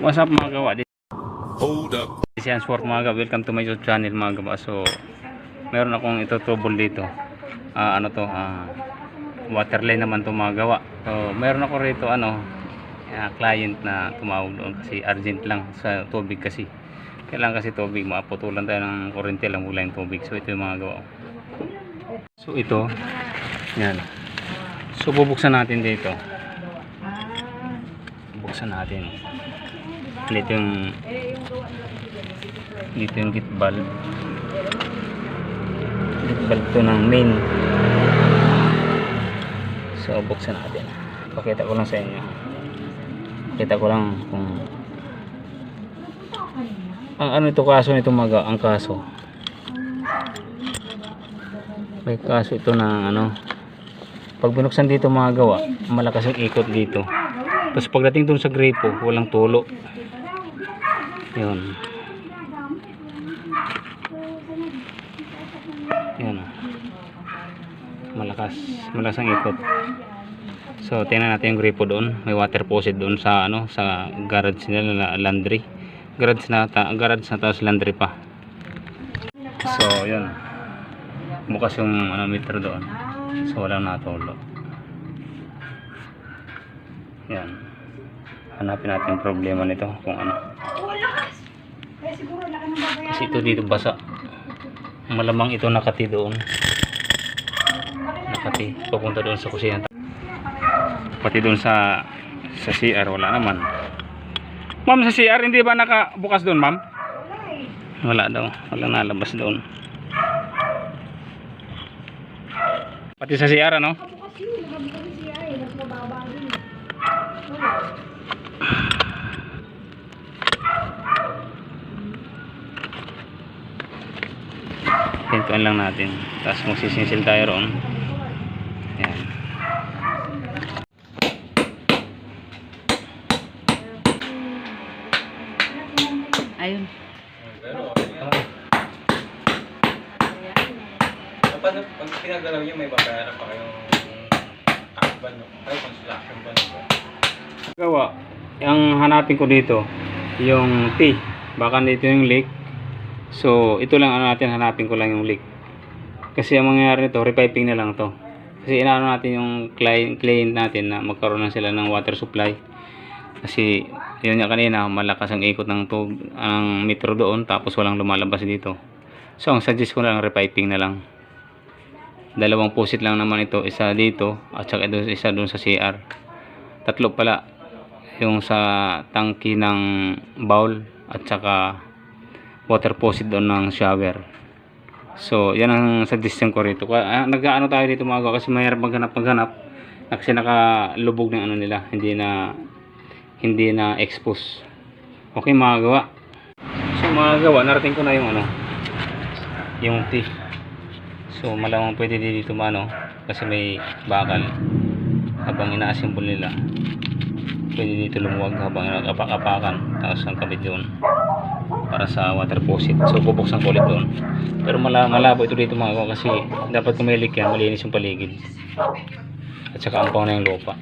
What's up mga gawa? Hold up. This is Sport mga gawa. Welcome to my YouTube channel mga gawa. So, meron akong ito trouble dito. Ah, ano to? Ah, water line naman to mga gawa. So, meron ako rito ano, ah, client na tumawag doon kasi urgent lang sa tubig kasi. Kailangan kasi tubig, maaputulan tayo ng kuryente lang mula yung tubig. So, ito yung mga gawa. So, ito. Yan. So, bubuksan natin dito. Buksan natin. Dito yung dito yung gate valve gate valve to ng main. So buksan natin. Pakita ko lang sa inyo. Pakita ko lang kung ang ano ito kaso nito maga ang kaso? May kaso ito na ano. Pag binuksan dito mga gawa malakas yung ikot dito. Tapos pagdating dun sa gripo walang tulo yun Yan o. Malakas. Malakas ang ikot. So, tingnan natin yung gripo doon. May water faucet doon sa ano, sa garage nila na laundry. Garage na ta garage na tapos laundry pa. So, yun. Bukas yung ano, meter doon. So, walang natulo. Yan. Hanapin natin problema nito kung ano. Kasi ito dito basa. Malamang ito nakati doon. Nakati. papunta doon sa kusina. Pati doon sa sa CR wala naman. Ma'am sa CR hindi ba nakabukas doon ma'am? Wala daw. Wala nalabas doon. Pati sa CR ano pintuan lang natin tapos magsisinsil tayo roon yan Ayun. Pag, pag pinagalaw niyo, may babayaran pa kayong takban, no? Ay, construction ban. no? gawa ang hanapin ko dito yung T baka dito yung leak so ito lang ano natin hanapin ko lang yung leak. Kasi ang mangyayari nito repiping na lang to. Kasi inaano natin yung client, client natin na magkaroon na sila ng water supply. Kasi yun nga kanina malakas ang ikot ng tub ang metro doon tapos walang lumalabas dito. So ang suggest ko na lang repiping na lang. Dalawang pusit lang naman ito isa dito at saka ito isa doon sa CR tatlo pala yung sa tangki ng bowl at saka water faucet doon ng shower. So yan ang suggestion ko rito. Ah, nag-ano tayo dito mga gawa kasi mayroon maghanap maghanap. Na kasi nakalubog ng ano nila hindi na hindi na expose. Okay mga gawa. So mga gawa narating ko na yung ano yung T so malamang pwede dito mano kasi may bakal habang ina-assemble nila. Pwede dito lumuwag habang nakapak-apakan tapos ang kabit doon para sa water faucet. So bubuksan ko ulit doon. Pero mala malabo ito dito mga kawan kasi dapat kumilik yan malinis yung paligid. At saka ampaw na yung lupa.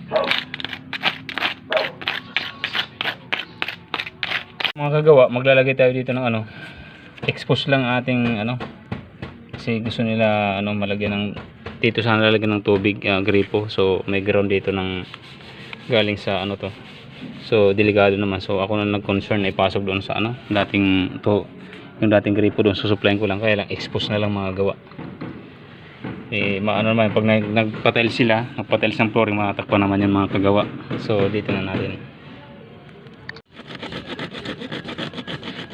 Mga kagawa maglalagay tayo dito ng ano expose lang ating ano kasi gusto nila ano malagyan ng dito sana lalagyan ng tubig ah, gripo. So may ground dito ng galing sa ano to so delikado naman. So ako na nag-concern ay pasok doon sa ano dating to yung dating gripo doon susuplayin ko lang. Kaya lang expose na lang mga gawa. Eh maano naman pag nag, nagpatel sila nagpatel ng flooring matatakpan naman yung mga kagawa. So dito na natin.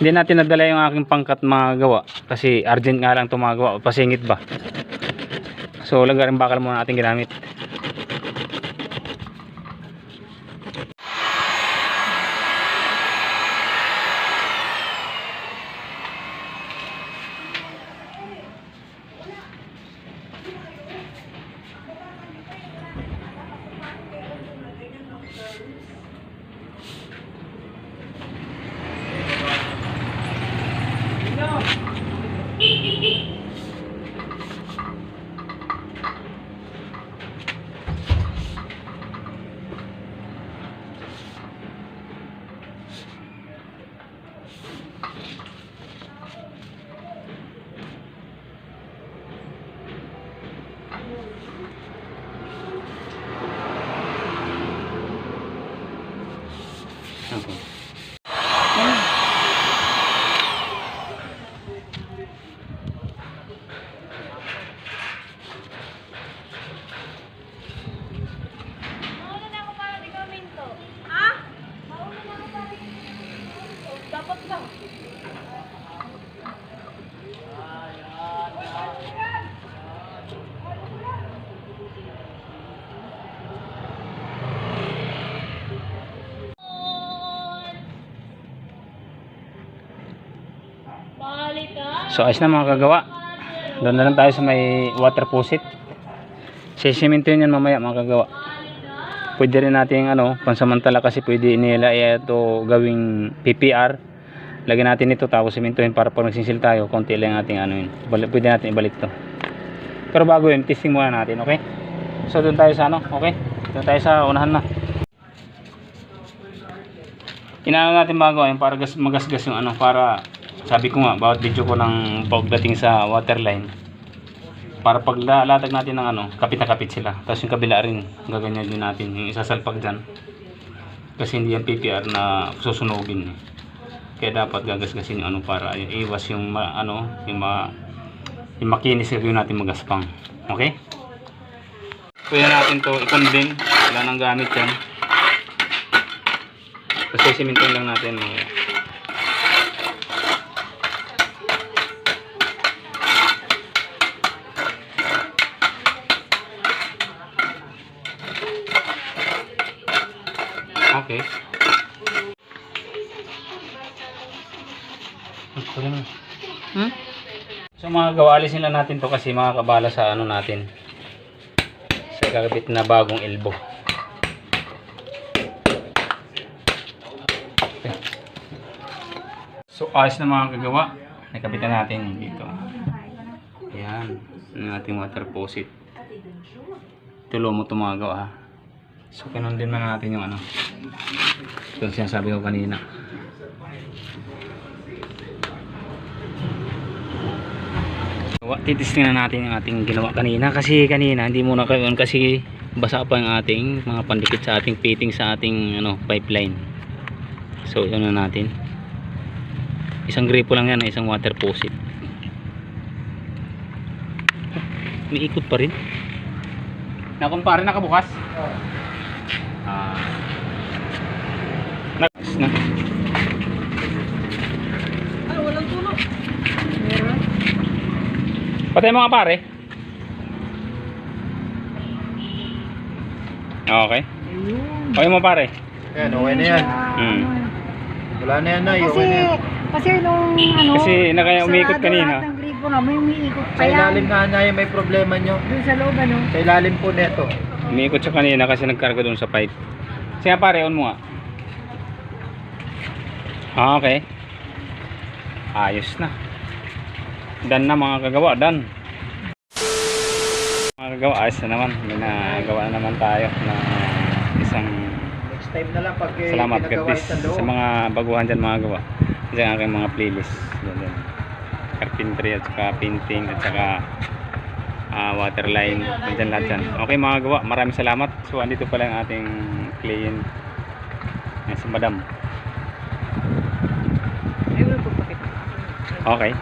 Hindi natin nadala yung aking pangkat mga gawa. Kasi urgent nga lang ito mga gawa. Pasingit ba? So lagarin bakal muna natin ginamit Okay. Minto. Ha? Dapat ba? So ayos na mga kagawa. Doon na lang tayo sa may water faucet. Sisimintuin yan mamaya mga kagawa. Pwede rin natin ano, pansamantala kasi pwede nila ito gawing PPR. Lagyan natin ito tapos simintuhin para pag nagsisil tayo, konti lang ating ano yun. Pwede natin ibalik to. Pero bago yun, testing muna natin, okay? So doon tayo sa ano, okay? Doon tayo sa unahan na. Inaano natin bago yun para gas, magasgas yung ano, para sabi ko nga, bawat video ko ng pagdating sa waterline para pag la- latag natin ng ano, kapit na kapit sila. Tapos yung kabila rin, gaganyan din natin. Yung isasalpag dyan. Kasi hindi yan PPR na susunugin. Eh. Kaya dapat gagasgasin yung ano para iwas yung ma, ano, yung ma, yung makinis yung natin magaspang. Okay? Pwede natin to i-condemn. Wala nang gamit yan. Kasi simintin lang natin. Okay? Okay. Hmm? So mga gawa, alisin lang natin to kasi makakabala sa ano natin. Sa kakabit na bagong elbow. So ayos na mga kagawa. Nakabitan natin dito. Ayan. Ang ating water faucet. Tulo mo ito mga gawa ha. So kinundin na natin yung ano. Ito yung sinasabi ko kanina. Gawa, titistingin na natin yung ating ginawa kanina kasi kanina hindi muna kayo kasi basa pa yung ating mga pandikit sa ating fitting sa ating ano pipeline. So yun na natin. Isang gripo lang yan, isang water faucet. May ikot pa rin. Nakumpare nakabukas? Ah. Next na. Ay, walang tulog. Patay mga pare. Okay. Okay mo pare. Yan, okay na yan. Hmm. Wala na yan na, Kasi, okay na yan. kasi nung ano, Kasi na kaya umikot sarado kanina. lahat ng gripo na, may umiikot pa Sa yan. ilalim nga na yan, may problema nyo. Doon sa loob, ano. Sa ilalim po neto. Umiikot siya kanina kasi nagkarga doon sa pipe. Sige pare, on mo nga. Ah, okay. Ayos na. Dan na mga kagawa, dan. Mga kagawa, ayos na naman. May nagawa na naman tayo na isang Next time na lang pag eh, Salamat bless sa mga baguhan dyan mga gawa. Diyan aking mga playlist. Yan, yan. Carpentry at saka painting at saka ah, waterline. Diyan lahat dyan. Okay mga gawa, maraming salamat. So andito pala ang ating client. Yan si Madam. Ay, wala po pakita. Okay.